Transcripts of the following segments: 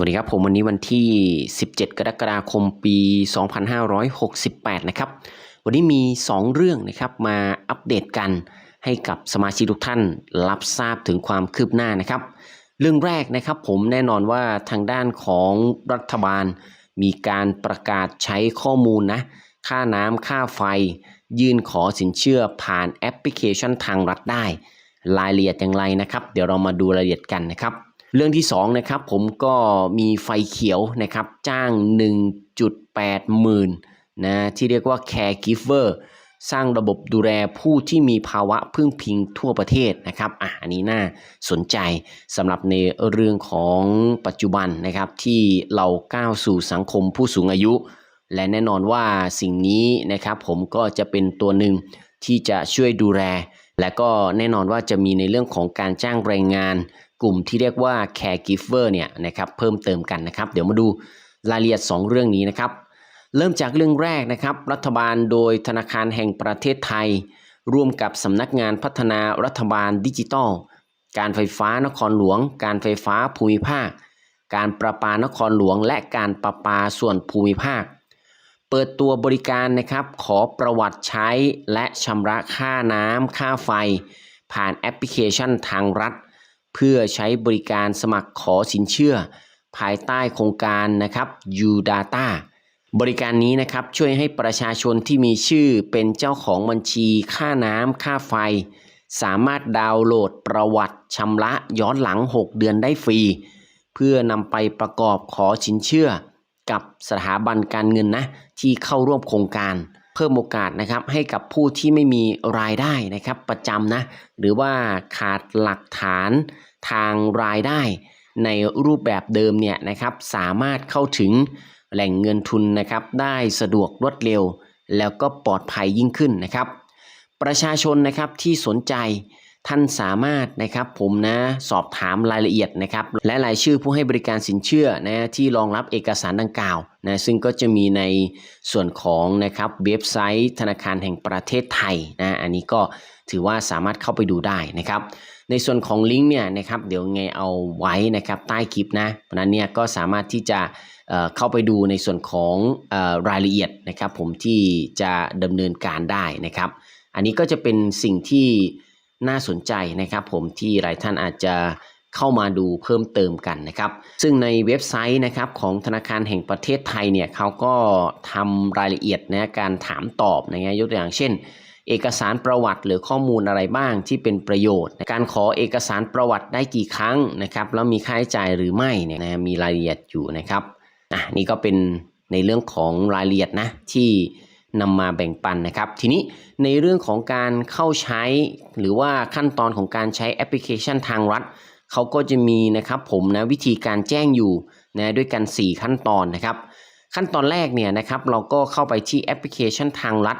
วัสดีครับผมวันนี้วันที่ 17 กรกฎาคมปี 2568 นะครับ วันนี้มี 2 เรื่องนะครับมาอัปเดตกันให้กับสมาชิกทุกท่านรับทราบถึงความคืบหน้านะครับ เรื่องแรกนะครับผมแน่นอนว่าทางด้านของรัฐบาล มีการประกาศใช้ข้อมูลนะ ค่าน้ำค่าไฟ ยื่นขอสินเชื่อผ่านแอปพลิเคชันทางรัฐได้ รายละเอียดอย่างไรนะครับ เดี๋ยวเรามาดูรายละเอียดกันนะครับ เรื่องที่2นะครับผมก็มีไฟเขียวนะครับจ้าง 1.8 หมื่นนะที่เรียกว่า Caregiver สร้างระบบดูแลผู้ที่มีภาวะพึ่งพิงทั่วประเทศนะครับอะอันนี้น่าสนใจสำหรับในเรื่องของปัจจุบันนะครับที่เราก้าวสู่สังคมผู้สูงอายุ และแน่นอนว่าสิ่งนี้นะครับผมก็จะเป็นตัวหนึ่งที่จะช่วยดูแล และก็แน่นอนว่าจะมีในเรื่องของการจ้างแรงงาน กลุ่มที่เรียกว่า caregiver เนี่ยนะครับเพิ่มเติมกันนะครับ เดี๋ยวมาดูรายละเอียด 2 เรื่องนี้นะครับ เริ่มจากเรื่องแรกนะครับ รัฐบาลโดยธนาคารแห่งประเทศไทย ร่วมกับสำนักงานพัฒนารัฐบาลดิจิทัล การไฟฟ้านครหลวง การไฟฟ้าภูมิภาค การประปานครหลวง และการประปาส่วนภูมิภาค เปิดตัวบริการนะครับ ขอประวัติใช้และชำระค่าน้ำค่าไฟ ผ่านแอปพลิเคชันทางรัฐ เพื่อใช้บริการสมัครขอสินเชื่อ ภายใต้โครงการนะครับ UData บริการนี้นะครับช่วยให้ประชาชนที่มีชื่อเป็นเจ้าของบัญชีค่าน้ำค่าไฟ สามารถดาวน์โหลดประวัติชำระย้อนหลัง 6 เดือนได้ฟรี เพื่อนำไปประกอบขอสินเชื่อ กับสถาบันการเงินนะที่เข้าร่วมโครงการ เพิ่มโอกาสนะครับให้กับผู้ที่ไม่มีรายได้นะครับประจำนะหรือว่าขาดหลักฐานทางรายได้ ในรูปแบบเดิมเนี่ยนะครับสามารถเข้าถึงแหล่งเงินทุนนะครับได้สะดวกรวดเร็ว แล้วก็ปลอดภัยยิ่งขึ้นนะครับ ประชาชนนะครับที่สนใจ ท่านสามารถนะครับผมนะสอบถามรายละเอียดนะครับและรายชื่อผู้ให้บริการสินเชื่อนะที่รองรับเอกสารดังกล่าวนะซึ่งก็จะมีในส่วนของนะครับเว็บไซต์ ธนาคารแห่งประเทศไทยนะอันนี้ก็ถือว่าสามารถเข้าไปดูได้นะครับ ในส่วนของลิงก์เนี่ยนะครับเดี๋ยวไงเอาไว้นะครับใต้คลิปนะเพราะนั้นเนี่ยก็สามารถที่จะเข้าไปดูในส่วนของอรายละเอียดนะครับ ผมที่จะดำเนินการได้นะครับ อันนี้ก็จะเป็นสิ่งที่ น่าสนใจนะครับ ผมที่หลายท่านอาจจะเข้ามาดูเพิ่มเติมกันนะครับ ซึ่งในเว็บไซต์นะครับของธนาคารแห่งประเทศไทยเนี่ยเขาก็ทำรายละเอียดนะการถามตอบนะฮะยกตัวอย่างเช่น เอกสารประวัติหรือข้อมูลอะไรบ้างที่เป็นประโยชน์ การขอเอกสารประวัติได้กี่ครั้งนะครับแล้วมีค่าใช้จ่ายหรือไม่เนี่ยนะมีรายละเอียดอยู่นะครับอะนี่ก็เป็นในเรื่องของรายละเอียดนะที่ นำมาแบ่งปันนะครับ ทีนี้ในเรื่องของการเข้าใช้ หรือว่าขั้นตอนของการใช้แอปพลิเคชันทางรัฐเขาก็จะมีนะครับผมนะวิธีการแจ้งอยู่นะด้วยกัน 4 ขั้นตอนนะครับ ขั้นตอนแรกเนี่ยนะครับเราก็เข้าไปที่แอปพลิเคชันทางรัฐ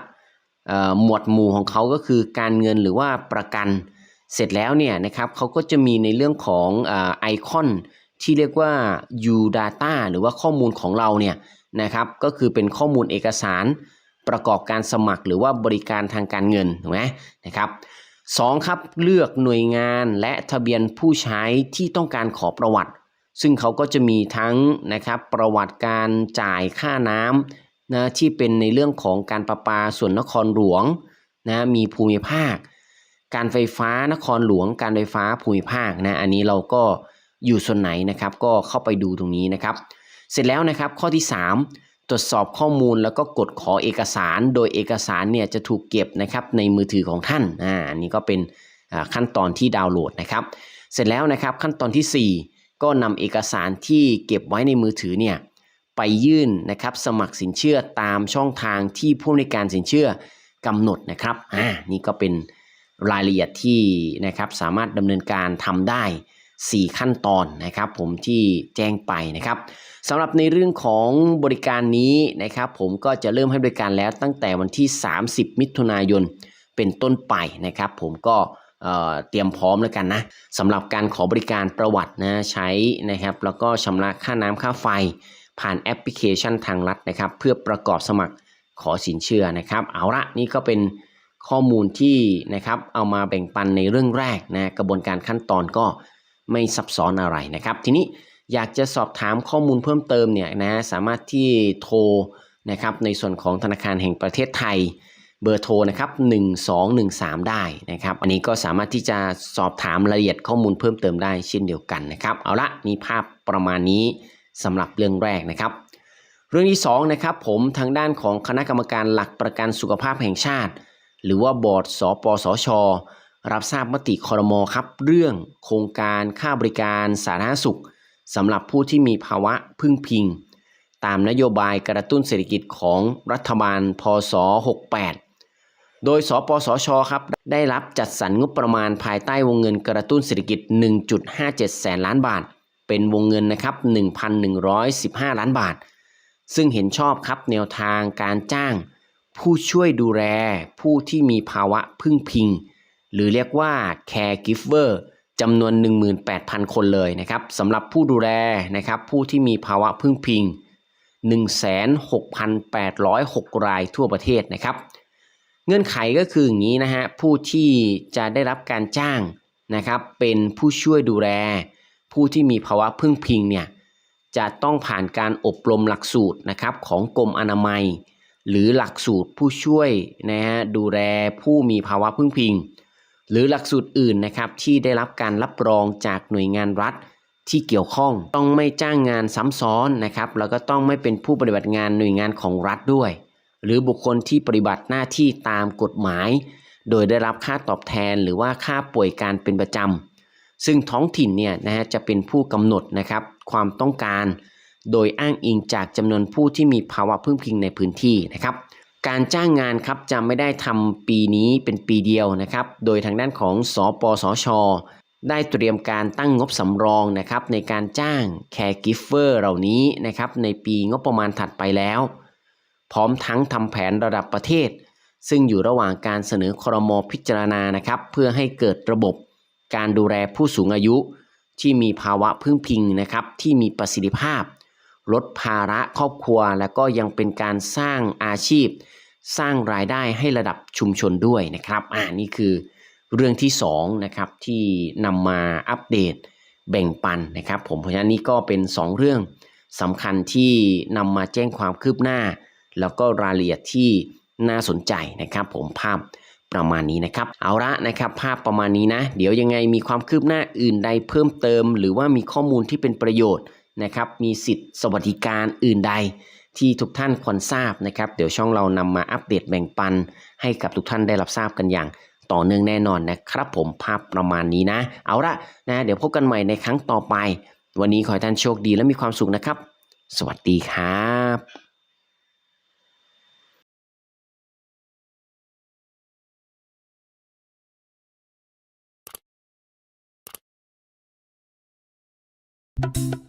หมวดหมู่ของเขาก็คือการเงินหรือว่าประกัน เสร็จแล้วเนี่ยนะครับเขาก็จะมีในเรื่องของไอคอนที่เรียกว่า U Data หรือว่าข้อมูลของเราเนี่ยนะครับก็คือเป็นข้อมูลเอกสาร ประกอบการสมัครหรือว่าบริการทางการเงินถูกไหมนะครับสองครับเลือกหน่วยงานและทะเบียนผู้ใช้ที่ต้องการขอประวัติ ซึ่งเขาก็จะมีทั้งนะครับประวัติการจ่ายค่าน้ำนะที่เป็นในเรื่องของการประปาส่วนนครหลวงนะมีภูมิภาค การไฟฟ้านครหลวง การไฟฟ้าภูมิภาคนะอันนี้เราก็อยู่ส่วนไหนนะครับก็เข้าไปดูตรงนี้นะครับ เสร็จแล้วนะครับข้อที่ 3 ตรวจสอบข้อมูลแล้วก็กดขอเอกสาร โดยเอกสารเนี่ยจะถูกเก็บนะครับในมือถือของท่านอ่านนี้ก็เป็นขั้นตอนที่ดาวน์โหลดนะครับ เสร็จแล้วนะครับขั้นตอนทีสี่4 ก็นำเอกสารที่เก็บไว้ในมือถือเนี่ยไปยื่นนะครับสมัครสินเชื่อตามช่องทางที่ผู้ในการสินเชื่อกำหนดนะครับอ่านี่ก็เป็นรายละเอียดที่นะครับสามารถดำเนินการทำได้ 4 ขั้นตอนนะครับผมที่แจ้งไปนะครับสำหรับในเรื่องของบริการนี้นะครับผมก็จะเริ่มให้บริการแล้วตั้งแต่วันที่ 30 มิถุนายนเป็นต้นไปนะครับ ผมก็เเตรียมพร้อมแล้วกันนะสำหรับการขอบริการประวัตินะใช้นะครับ แล้วก็ชำระค่าน้ำค่าไฟ ผ่านแอปพลิเคชันทางรัฐนะครับ เพื่อประกอบสมัครขอสินเชื่อนะครับ เอาละนี่ก็เป็นข้อมูลที่นะครับเอามาแบ่งปันในเรื่องแรกนะกระบวนการขั้นตอนก็ ไม่ซับซ้อนอะไรนะครับ ทีนี้อยากจะสอบถามข้อมูลเพิ่มเติมเนี่ยนะสามารถที่โทรนะครับในส่วนของธนาคารแห่งประเทศไทยเบอร์โทรนะครับ1213 ได้นะครับ อันนี้ก็สามารถที่จะสอบถามรายละเอียดข้อมูลเพิ่มเติมได้เช่นเดียวกันนะครับ เอาละนี่ภาพประมาณนี้สำหรับเรื่องแรกนะครับ เรื่องที่2นะครับผมทางด้านของคณะกรรมการหลักประกันสุขภาพแห่งชาติ หรือว่าบอร์ดสปสช รับทราบมติคอรมอครับ เรื่องโครงการค่าบริการสาธารณสุขสำหรับผู้ที่มีภาวะพึ่งพิง ตามนโยบายกระตุ้นเศรษฐกิจของรัฐบาลพศ 68 โดยสปสชครับได้รับจัดสรรงบประมาณภายใต้วงเงินกระตุ้นเศรษฐกิจ 1.57 แสนล้านบาท เป็นวงเงินนะครับ 1,115 ล้านบาท ซึ่งเห็นชอบครับแนวทางการจ้าง ผู้ช่วยดูแลผู้ที่มีภาวะพึ่งพิง หรือเรียกว่า caregiver จำนวน 18,000 คนเลยนะครับสำหรับผู้ดูแลนะครับผู้ที่มีภาวะพึ่งพิง 16,806 รายทั่วประเทศนะครับ เงื่อนไขก็คืออย่างนี้นะฮะผู้ที่จะได้รับการจ้างนะครับเป็นผู้ช่วยดูแล ผู้ที่มีภาวะพึ่งพิงเนี่ยจะต้องผ่านการอบรมหลักสูตรนะครับของกรมอนามัย หรือหลักสูตรผู้ช่วยนะฮะดูแลผู้มีภาวะพึ่งพิง หรือหลักสูตรอื่นนะครับที่ได้รับการรับรองจากหน่วยงานรัฐที่เกี่ยวข้อง ต้องไม่จ้างงานซ้ำซ้อนนะครับแล้วก็ต้องไม่เป็นผู้ปฏิบัติงานหน่วยงานของรัฐด้วย หรือบุคคลที่ปฏิบัติหน้าที่ตามกฎหมาย โดยได้รับค่าตอบแทนหรือว่าค่าป่วยการเป็นประจำซึ่งท้องถิ่นเนี่ยนะฮะจะเป็นผู้กำหนดนะครับความต้องการ โดยอ้างอิงจากจำนวนผู้ที่มีภาวะพึ่งพิงในพื้นที่นะครับ การจ้างงานครับจะไม่ได้ทำปีนี้เป็นปีเดียวนะครับ โดยทางด้านของสปสช ได้เตรียมการตั้งงบสำรองนะครับในการจ้าง caregiver เหล่านี้นะครับในปีงบประมาณถัดไปแล้ว พร้อมทั้งทำแผนระดับประเทศ ซึ่งอยู่ระหว่างการเสนอครมพิจารณานะครับ เพื่อให้เกิดระบบการดูแลผู้สูงอายุ ที่มีภาวะพึ่งพิงนะครับที่มีประสิทธิภาพ ลดภาระครอบครัว และก็ยังเป็นการสร้างอาชีพ สร้างรายได้ให้ระดับชุมชนด้วยนะครับอ่านี่คือเรื่องที่2นะครับที่นำมาอัปเดตแบ่งปันนะครับ ผมเพราะฉะนั้นนี่ก็เป็น 2 เรื่องสำคัญที่นำมาแจ้งความคืบหน้า แล้วก็รายละเอียดที่น่าสนใจนะครับ ผมภาพประมาณนี้นะครับ เอาละนะครับ ภาพประมาณนี้นะ เดี๋ยวยังไงมีความคืบหน้าอื่นใดเพิ่มเติม หรือว่ามีข้อมูลที่เป็นประโยชน์ นะครับมีสิทธิสวัสดิการอื่นใดที่ทุกท่านควรทราบนะครับ เดี๋ยวช่องเรานำมาอัปเดตแบ่งปัน ให้กับทุกท่านได้รับทราบกันอย่างต่อเนื่องแน่นอนนะครับผมภาพประมาณนี้นะ เอาละนะเดี๋ยวพบกันใหม่ในครั้งต่อไป วันนี้ขอให้ท่านโชคดีและมีความสุขนะครับ สวัสดีครับ you